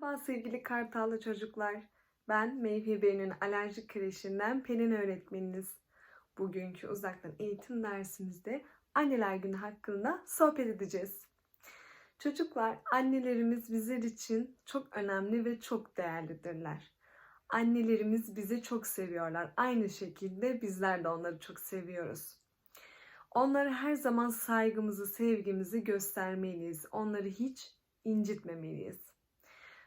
Merhaba sevgili Kartallı çocuklar. Ben Meyvebe'nin alerjik kreşinden Pelin öğretmeniniz. Bugünkü uzaktan eğitim dersimizde anneler günü hakkında sohbet edeceğiz. Çocuklar, annelerimiz bizler için çok önemli ve çok değerlidirler. Annelerimiz bizi çok seviyorlar. Aynı şekilde bizler de onları çok seviyoruz. Onlara her zaman saygımızı, sevgimizi göstermeliyiz. Onları hiç incitmemeliyiz.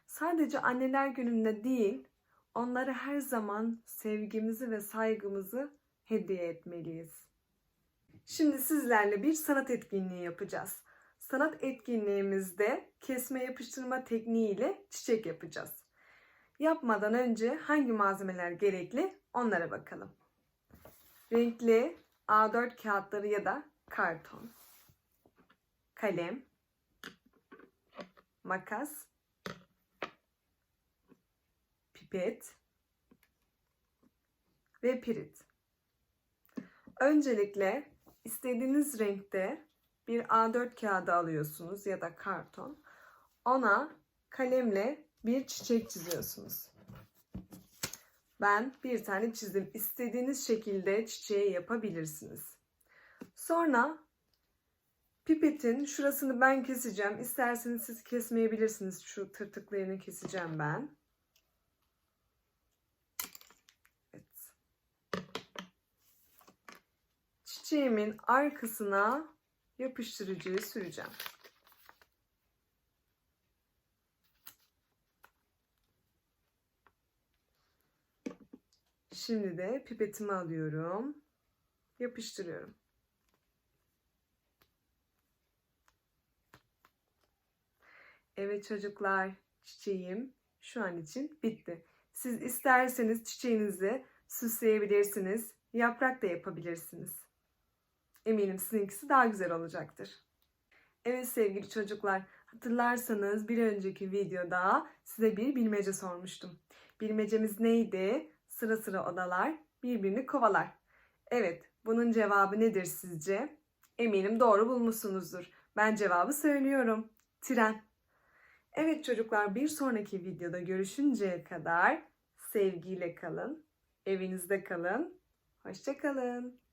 Sadece anneler gününde değil, onlara her zaman sevgimizi ve saygımızı hediye etmeliyiz. Şimdi sizlerle bir sanat etkinliği yapacağız. Sanat etkinliğimizde kesme yapıştırma tekniğiyle çiçek yapacağız. Yapmadan önce hangi malzemeler gerekli onlara bakalım. Renkli A4 kağıtları ya da karton, kalem, makas, pipet ve pirit. Öncelikle istediğiniz renkte bir A4 kağıdı alıyorsunuz ya da karton. Ona kalemle bir çiçek çiziyorsunuz. Ben bir tane çizdim. İstediğiniz şekilde çiçeği yapabilirsiniz. Sonra pipetin şurasını ben keseceğim. İsterseniz siz kesmeyebilirsiniz. Şu tırtıklarını keseceğim ben. Evet. Çiçeğimin arkasına yapıştırıcıyı süreceğim. Şimdi de pipetimi alıyorum. Yapıştırıyorum. Evet çocuklar, çiçeğim şu an için bitti. Siz isterseniz çiçeğinizi süsleyebilirsiniz. Yaprak da yapabilirsiniz. Eminim sizinkisi daha güzel olacaktır. Evet sevgili çocuklar, hatırlarsanız bir önceki videoda size bir bilmece sormuştum. Bilmecemiz neydi? Sıra sıra odalar birbirini kovalar. Evet, bunun cevabı nedir sizce? Eminim doğru bulmuşsunuzdur. Ben cevabı söylüyorum. Tren. Evet çocuklar bir sonraki videoda görüşünceye kadar sevgiyle kalın, evinizde kalın, hoşça kalın.